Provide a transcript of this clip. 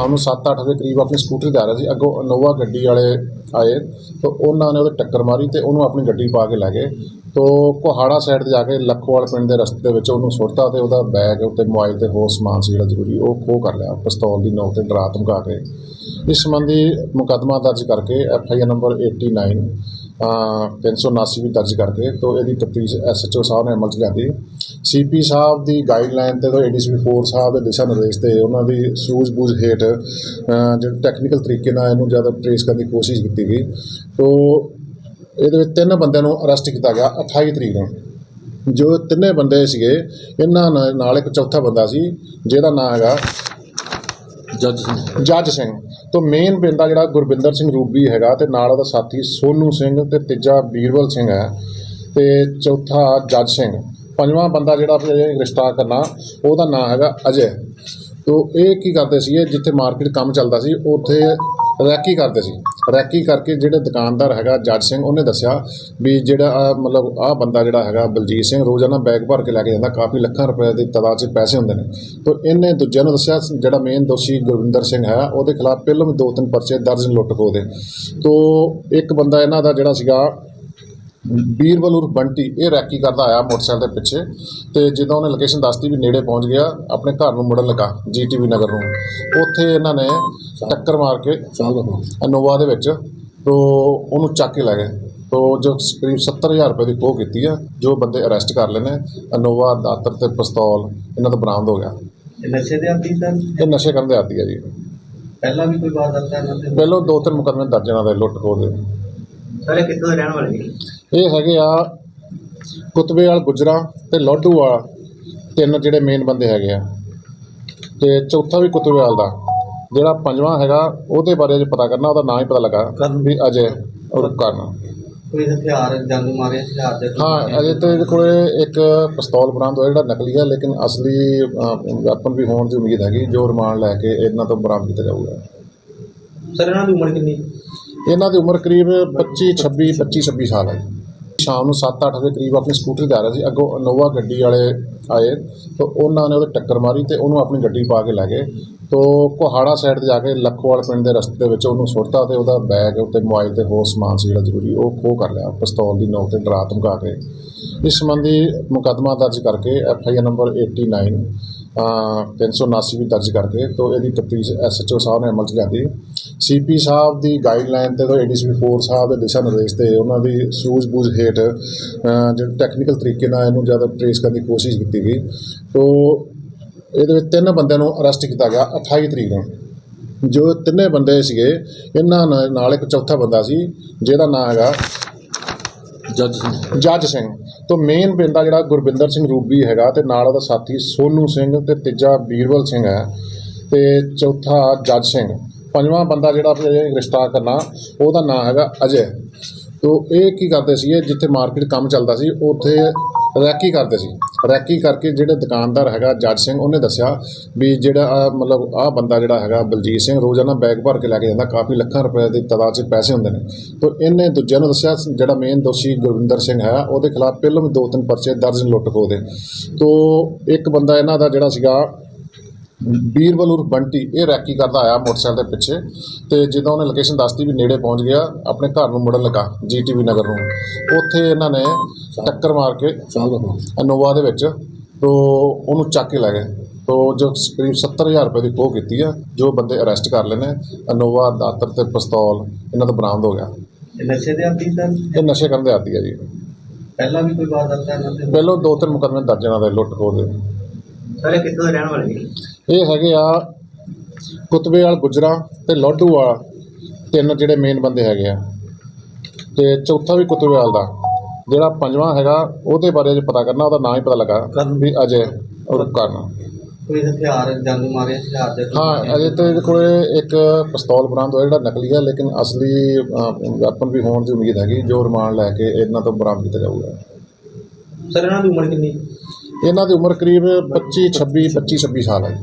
ਸ਼ਾਮ ਨੂੰ 7-8 ਦੇ ਕਰੀਬ ਆਪਣੀ ਸਕੂਟਰ ਜਾ ਰਿਹਾ ਸੀ। ਅੱਗੋਂ ਇਨੋਵਾ ਗੱਡੀ ਵਾਲੇ ਆਏ ਤਾਂ ਉਹਨਾਂ ਨੇ ਉਹਦੇ ਟੱਕਰ ਮਾਰੀ ਤੇ ਉਹਨੂੰ ਆਪਣੀ ਗੱਡੀ ਪਾ ਕੇ ਲੈ ਗਏ। ਤੋ ਕੋਹਾੜਾ ਸਾਈਡ ਤੇ ਜਾ ਕੇ ਲੱਖੋਵਾਲ ਪਿੰਡ ਦੇ ਰਸਤੇ ਦੇ ਵਿੱਚ ਉਹਨੂੰ ਸੁੱਟਤਾ ਤੇ ਉਹਦਾ ਬੈਗ ਉੱਤੇ ਮੋਬਾਈਲ ਤੇ ਹੋਰ ਸਮਾਨ ਸੀ ਜਿਹੜਾ ਜ਼ਰੂਰੀ, ਉਹ ਖੋਹ ਕਰ ਲਿਆ, ਪਿਸਤੌਲ ਦੀ ਨੋਕ ਤੇ ਡਰਾ ਧਮਕਾ ਕੇ। ਇਸ ਸੰਬੰਧੀ ਮੁਕੱਦਮਾ ਦਰਜ ਕਰਕੇ ਐਫ ਆਈ ਆਰ ਨੰਬਰ 89 ਅ 379 ਵੀ ਦਰਜ ਕਰਕੇ ਤੋਂ ਇਹਦੀ ਤਫਤੀਸ਼ ਐਸਐਚਓ ਸਾਹਿਬ ਨੇ ਅਮਲ 'ਚ ਲਿਆਂਦੀ। ਸੀਪੀ ਸਾਹਿਬ ਦੀ ਗਾਈਡਲਾਈਨ ਤੇ ਤੋਂ ਏਡੀਸੀਪੀ 4 ਸਾਹਿਬ ਦੇ ਦਿਸ਼ਾ ਨਿਰਦੇਸ਼ ਤੇ ਉਹਨਾਂ ਦੀ ਸੂਝ-ਬੂਝ ਹੇਠ ਜਿਹੜੇ ਟੈਕਨੀਕਲ ਤਰੀਕੇ ਨਾਲ ਇਹਨੂੰ ਜ਼ਿਆਦਾ ਟ੍ਰੇਸ ਕਰਨ ਦੀ ਕੋਸ਼ਿਸ਼ ਕੀਤੀ ਗਈ। ਤੋਂ ਇਹਦੇ ਵਿੱਚ ਤਿੰਨ ਬੰਦਿਆਂ ਨੂੰ ਅਰੈਸਟ ਕੀਤਾ ਗਿਆ 28 ਤਰੀਕ ਨੂੰ। ਜੋ ਤਿੰਨੇ ਬੰਦੇ ਸੀਗੇ ਇਹਨਾਂ ਨਾਲ- ਇੱਕ ਚੌਥਾ ਬੰਦਾ ਸੀ ਜਿਹਦਾ ਨਾਮ ਹੈਗਾ ਜੱਜ ਸਿੰਘ। ਜੱਜ ਸਿੰਘ। ਤੋਂ ਮੇਨ ਬੰਦਾ ਜਿਹੜਾ ਗੁਰਬਿੰਦਰ ਸਿੰਘ ਰੂਬੀ ਹੈਗਾ ਤੇ ਨਾਲ ਉਹਦਾ ਸਾਥੀ ਸੋਨੂ ਸਿੰਘ ਤੇ ਤੀਜਾ ਬੀਰਬਲ ਸਿੰਘ ਹੈ ਤੇ ਚੌਥਾ ਜੱਜ ਸਿੰਘ। ਪੰਜਵਾਂ ਬੰਦਾ ਜਿਹੜਾ ਇਹ ਗ੍ਰਿਫਤਾਰ ਕਰਨਾ, ਉਹਦਾ ਨਾਂ ਹੈਗਾ ਅਜੇ। ਤੋ ਇਹ ਕੀ ਕਰਦੇ ਸੀ ਜਿੱਥੇ ਮਾਰਕੀਟ ਕੰਮ ਚੱਲਦਾ ਸੀ, ਉੱਥੇ ਰੈਕੀ ਕਰਦੇ ਸੀ। ਰੈਕੀ ਕਰਕੇ ਜਿਹੜੇ ਦੁਕਾਨਦਾਰ ਹੈਗਾ, ਜੱਜ ਸਿੰਘ, ਉਹਨੇ ਦੱਸਿਆ ਵੀ ਜਿਹੜਾ ਆਹ ਮਤਲਬ ਆਹ ਬੰਦਾ ਜਿਹੜਾ ਹੈਗਾ ਬਲਜੀਤ ਸਿੰਘ, ਰੋਜ਼ਾਨਾ ਬੈਗ ਭਰ ਕੇ ਲੈ ਕੇ ਜਾਂਦਾ, ਕਾਫੀ ਲੱਖਾਂ ਰੁਪਏ ਦੀ ਤਦਾਦ 'ਚ ਪੈਸੇ ਹੁੰਦੇ ਨੇ। ਤੋਂ ਇਹਨੇ ਦੂਜਿਆਂ ਨੂੰ ਦੱਸਿਆ, ਜਿਹੜਾ ਮੇਨ ਦੋਸ਼ੀ ਗੁਰਵਿੰਦਰ ਸਿੰਘ ਹੈ, ਉਹਦੇ ਖਿਲਾਫ ਪਹਿਲਾਂ ਵੀ ਦੋ ਤਿੰਨ ਪਰਚੇ ਦਰਜ ਲੁੱਟ ਖੋਹ ਦੇ। ਤੋਂ ਇੱਕ ਬੰਦਾ ਇਹਨਾਂ ਦਾ ਜਿਹੜਾ ਸੀਗਾ ਬੀਰਬਲ ਉਰ ਬੰਟੀ ਇਹ ਰੈਕੀ ਕਰਦਾ ਆਇਆ ਮੋਟਰਸਾਈਕਲ ਦੇ ਪਿੱਛੇ ਤੇ ਜਦੋਂ ਉਹਨੇ ਲੋਕੇਸ਼ਨ ਦੱਸਤੀ ਵੀ ਨੇੜੇ ਪਹੁੰਚ ਗਿਆ ਆਪਣੇ ਘਰ ਨੂੰ ਮੁੜਨ ਲੱਗਾ ਜੀਟੀਵੀ ਨਗਰ ਨੂੰ। ਉੱਥੇ ਇਹਨਾਂ ਨੇ ਟੱਕਰ ਮਾਰ ਕੇ ਇਨੋਵਾ ਦੇ ਵਿੱਚ ਤੋਂ ਉਹਨੂੰ ਚੱਕ ਕੇ ਲੈ ਗਏ। ਤੋਂ ਜੋ ਕਰੀਬ 70000 ਰੁਪਏ ਦੀ ਖੋਹ ਕੀਤੀ ਆ ਜੋ ਬੰਦੇ ਅਰੈਸਟ ਕਰ ਲਏ ਨੇ ਇਨੋਵਾ ਦਾਤਰ ਤੇ ਪਿਸਤੌਲ ਇਹਨਾਂ ਤੋਂ ਬਰਾਮਦ ਹੋ ਗਿਆ। ਨਸ਼ੇ ਦੇ ਆਦੀ ਸਰ? ਇਹ ਨਸ਼ੇ ਕਰਨ ਦੇ ਆਦੀ ਆ ਜੀ। ਪਹਿਲਾਂ ਵੀ ਕੋਈ ਵਾਰਦਾਤ ਹੈ ਇਹਨਾਂ ਦੇ ਪਹਿਲਾਂ ਦੋ ਤਿੰਨ ਮੁਕੱਦਮੇ ਦਰਜ ਇਹਨਾਂ ਦੇ ਲੁੱਟ ਖੋਹ ਦੇ। ਸਾਰੇ ਕਿੱਥੋਂ ਦੇ ਰਹਿਣ ਵਾਲੇ ਨੇ? ਇਹ ਹੈਗੇ ਆ ਕੁਤਬੇਵਾਲ ਗੁਜਰਾ ਤੇ ਲੋਡੂਵਾਲ ਤਿੰਨ ਜਿਹੜੇ ਮੇਨ ਬੰਦੇ ਹੈਗੇ ਆ। ਤੇ ਚੌਥਾ ਵੀ ਕੁਤਬੇਵਾਲ ਦਾ। ਜਿਹੜਾ ਪੰਜਵਾਂ ਹੈਗਾ ਉਹਦੇ ਬਾਰੇ ਜੇ ਪਤਾ ਕਰਨਾ ਉਹਦਾ ਨਾਂ ਹੀ ਪਤਾ ਲੱਗਾ ਕਰਨ। ਵੀ ਅਜੇ ਔਰ ਕਰਨ। ਕੋਈ ਹਥਿਆਰ ਜੰਗ ਮਾਰੇ ਹਥਿਆਰ ਦੇ ਕੋਈ ਹਾਂ? ਅਜੇ ਤੇ ਇਹਦੇ ਕੋਲੇ ਇੱਕ ਪਿਸਤੌਲ ਬਰਾਮਦ ਹੋਇਆ ਜਿਹੜਾ ਨਕਲੀ ਹੈ ਲੇਕਿਨ ਅਸਲੀ ਵੈਪਨ ਵੀ ਹੋਣ ਦੀ ਉਮੀਦ ਹੈਗੀ ਜੋ ਰਿਮਾਂਡ ਲੈ ਕੇ ਇਹਨਾਂ ਤੋਂ ਬਰਾਮਦ ਕੀਤਾ ਜਾਊਗਾ। ਸਰ ਇਹਨਾਂ ਦੀ ਉਮਰ ਕਿੰਨੀ? ਇਹਨਾਂ ਦੀ ਉਮਰ ਕਰੀਬ 25 26 25 26 ਸਾਲ ਹੈ। ਸ਼ਾਮ ਨੂੰ 7-8 ਦੇ ਕਰੀਬ ਆਪਣੀ ਸਕੂਟਰ ਤੇ ਆ ਰਿਹਾ ਸੀ। ਅੱਗੋਂ ਇਨੋਵਾ ਗੱਡੀ ਵਾਲੇ ਆਏ ਤਾਂ ਉਹਨਾਂ ਨੇ ਉਹਦੇ ਟੱਕਰ ਮਾਰੀ ਤੇ ਉਹਨੂੰ ਆਪਣੀ ਗੱਡੀ ਪਾ ਕੇ ਲੈ ਗਏ। ਤੋਂ ਕੋਹਾੜਾ ਸਾਈਡ ਤੇ ਜਾ ਕੇ ਲੱਖੋਵਾਲ ਪਿੰਡ ਦੇ ਰਸਤੇ ਦੇ ਵਿੱਚ ਉਹਨੂੰ ਸੁੱਟਤਾ ਤੇ ਉਹਦਾ ਬੈਗ ਉੱਤੇ ਮੋਬਾਈਲ ਤੇ ਹੋਰ ਸਮਾਨ ਸੀ ਜਿਹੜਾ ਜ਼ਰੂਰੀ, ਉਹ ਖੋਹ ਕਰ ਲਿਆ, ਪਿਸਤੌਲ ਦੀ ਨੋਕ ਤੇ ਡਰਾ ਧਮਕਾ ਕੇ। ਇਸ ਸੰਬੰਧੀ ਮੁਕੱਦਮਾ ਦਰਜ ਕਰਕੇ ਐਫ ਆਈ ਆਰ ਨੰਬਰ 89 ਅ 379 ਵੀ ਦਰਜ ਕਰਕੇ ਤੋਂ ਇਹਦੀ ਤਫਤੀਸ਼ ਐਸਐਚਓ ਸਾਹਿਬ ਨੇ ਅਮਲ 'ਚ ਲਿਆਂਦੀ। ਸੀਪੀ ਸਾਹਿਬ ਦੀ ਗਾਈਡਲਾਈਨ ਤੇ ਤੋਂ ਏਡੀਸੀਪੀ 4 ਸਾਹਿਬ ਦੇ ਦਿਸ਼ਾ ਨਿਰਦੇਸ਼ ਤੇ ਉਹਨਾਂ ਦੀ ਸੂਝ-ਬੂਝ ਹੇਠ ਜਿਹੜੇ ਟੈਕਨੀਕਲ ਤਰੀਕੇ ਨਾਲ ਇਹਨੂੰ ਜ਼ਿਆਦਾ ਟ੍ਰੇਸ ਕਰਨ ਦੀ ਕੋਸ਼ਿਸ਼ ਕੀਤੀ ਗਈ। ਤੋਂ ਇਹਦੇ ਵਿੱਚ ਤਿੰਨ ਬੰਦਿਆਂ ਨੂੰ ਅਰੈਸਟ ਕੀਤਾ ਗਿਆ 28 ਤਰੀਕ ਨੂੰ। ਜੋ ਤਿੰਨੇ ਬੰਦੇ ਸੀਗੇ, ਇਹਨਾਂ ਨਾਲ- ਨਾਲ ਇੱਕ ਚੌਥਾ ਬੰਦਾ ਸੀ, ਜਿਹਦਾ ਨਾਮ ਹੈਗਾ ਜੱਜ ਸਿੰਘ। ਜੱਜ ਸਿੰਘ। ਤੋਂ ਮੇਨ ਬੰਦਾ ਜਿਹੜਾ ਗੁਰਬਿੰਦਰ ਸਿੰਘ ਰੂਬੀ ਹੈਗਾ ਤੇ ਨਾਲ ਉਹਦਾ ਸਾਥੀ ਸੋਨੂ ਸਿੰਘ ਤੇ ਤੀਜਾ ਬੀਰਬਲ ਸਿੰਘ ਹੈ ਤੇ ਚੌਥਾ ਜੱਜ ਸਿੰਘ। ਪੰਜਵਾਂ ਬੰਦਾ ਜਿਹੜਾ ਇਹ ਗ੍ਰਿਫਤਾਰ ਕਰਨਾ, ਉਹਦਾ ਨਾਮ ਹੈਗਾ ਅਜੇ। ਤੋਂ ਇਹ ਕੀ ਕਰਦੇ ਸੀ ਜਿੱਥੇ ਮਾਰਕੀਟ ਕੰਮ ਚੱਲਦਾ ਸੀ, ਉੱਥੇ ਰੈਕੀ ਕਰਦੇ ਸੀ। ਰੈਕੀ ਕਰਕੇ ਜਿਹੜੇ ਦੁਕਾਨਦਾਰ ਹੈਗਾ, ਜੱਜ ਸਿੰਘ, ਉਹਨੇ ਦੱਸਿਆ ਵੀ ਜਿਹੜਾ ਆਹ ਮਤਲਬ ਆਹ ਬੰਦਾ ਜਿਹੜਾ ਹੈਗਾ, ਬਲਜੀਤ ਸਿੰਘ, ਰੋਜ਼ਾਨਾ ਬੈਗ ਭਰ ਕੇ ਲੈ ਕੇ ਜਾਂਦਾ, ਕਾਫੀ ਲੱਖਾਂ ਰੁਪਏ ਦੀ ਤਾਦਾਦ 'ਚ ਪੈਸੇ ਹੁੰਦੇ ਨੇ। ਤੋਂ ਇਹਨੇ ਦੂਜਿਆਂ ਨੂੰ ਦੱਸਿਆ ਜਿਹੜਾ ਮੇਨ ਦੋਸ਼ੀ ਗੁਰਵਿੰਦਰ ਸਿੰਘ ਹੈ, ਉਹਦੇ ਖਿਲਾਫ ਪਹਿਲਾਂ ਵੀ ਦੋ ਤਿੰਨ ਪਰਚੇ ਦਰਜ ਨੇ ਲੁੱਟ ਖੋਹ ਦੇ। ਤੋਂ ਇੱਕ ਬੰਦਾ ਇਹਨਾਂ ਦਾ ਜਿਹੜਾ ਸੀਗਾ ਬੀਰਬਲ ਉਰ ਬੰਟੀ ਇਹ ਰੈਕੀ ਕਰਦਾ ਆਇਆ ਮੋਟਰਸਾਈਕਲ ਦੇ ਪਿੱਛੇ ਤੇ ਜਦੋਂ ਉਹਨੇ ਲੋਕੇਸ਼ਨ ਦੱਸਤੀ ਵੀ ਨੇੜੇ ਪਹੁੰਚ ਗਿਆ ਆਪਣੇ ਘਰ ਨੂੰ ਮੁੜਨ ਲੱਗਾ ਜੀਟੀਵੀ ਨਗਰ ਨੂੰ। ਉੱਥੇ ਇਹਨਾਂ ਨੇ ਟੱਕਰ ਮਾਰ ਕੇ ਇਨੋਵਾ ਦੇ ਵਿੱਚ ਤੋਂ ਉਹਨੂੰ ਚੱਕ ਕੇ ਲੈ ਗਏ। ਤੋਂ ਜੋ ਕਰੀਬ 70000 ਰੁਪਏ ਦੀ ਖੋਹ ਕੀਤੀ ਆ ਜੋ ਬੰਦੇ ਅਰੈਸਟ ਕਰ ਲਏ ਨੇ ਇਨੋਵਾ ਦਾਤਰ ਤੇ ਪਿਸਤੌਲ ਇਹਨਾਂ ਤੋਂ ਬਰਾਮਦ ਹੋ ਗਿਆ। ਇਹ ਨਸ਼ੇ ਦੇ ਆਦੀ ਇਹ ਨਸ਼ੇ ਕਰਨ ਦੇ ਆਦੀ ਆ ਜੀ। ਪਹਿਲਾਂ ਵੀ ਕੋਈ ਵਾਰਦਾਤ ਇਹਨਾਂ ਦੇ ਪਹਿਲਾਂ ਦੋ ਤਿੰਨ ਮੁਕੱਦਮੇ ਦਰਜ ਇਹਨਾਂ ਦੇ ਲੁੱਟ ਖੋਹ ਦੇ। ਸਾਰੇ ਕਿੱਥੋਂ ਦੇ ਰਹਿਣ ਵਾਲੇ? ਨੇ ਇਹ ਹੈਗੇ ਆ ਕੁਤਬੇਵਾਲ ਗੁਜਰਾ ਤੇ ਲੋਡੂਵਾਲ ਤਿੰਨ ਜਿਹੜੇ ਮੇਨ ਬੰਦੇ ਹੈਗੇ ਆ। ਤੇ ਚੌਥਾ ਵੀ ਕੁਤਬੇਵਾਲ ਦਾ। ਜਿਹੜਾ ਪੰਜਵਾਂ ਹੈਗਾ ਉਹਦੇ ਬਾਰੇ ਜੇ ਪਤਾ ਕਰਨਾ ਉਹਦਾ ਨਾਂ ਹੀ ਪਤਾ ਲੱਗਾ। ਵੀ ਅਜੇ ਔਰ ਕਰਨ। ਕੋਈ ਹਥਿਆਰ ਜੰਗ ਮਾਰੇ ਹਥਿਆਰ ਦੇ ਕੋਈ ਹਾਂ ਮਾਰੇ? ਅਜੇ ਤੇ ਇਹਦੇ ਕੋਲੇ ਇੱਕ ਪਿਸਤੌਲ ਬਰਾਮਦ ਹੋਇਆ ਜਿਹੜਾ ਨਕਲੀ ਹੈ ਲੇਕਿਨ ਅਸਲੀ ਵੈਪਨ ਵੀ ਹੋਣ ਦੀ ਉਮੀਦ ਹੈਗੀ ਜੋ ਰਿਮਾਂਡ ਲੈ ਕੇ ਇਹਨਾਂ ਤੋਂ ਬਰਾਮਦ ਕੀਤਾ ਜਾਊਗਾ। ਸਰ ਇਹਨਾਂ ਦੀ ਉਮਰ ਕਿੰਨੀ? ਇਹਨਾਂ ਦੀ ਉਮਰ ਕਰੀਬ 25 26 25 26 ਸਾਲ ਹੈ।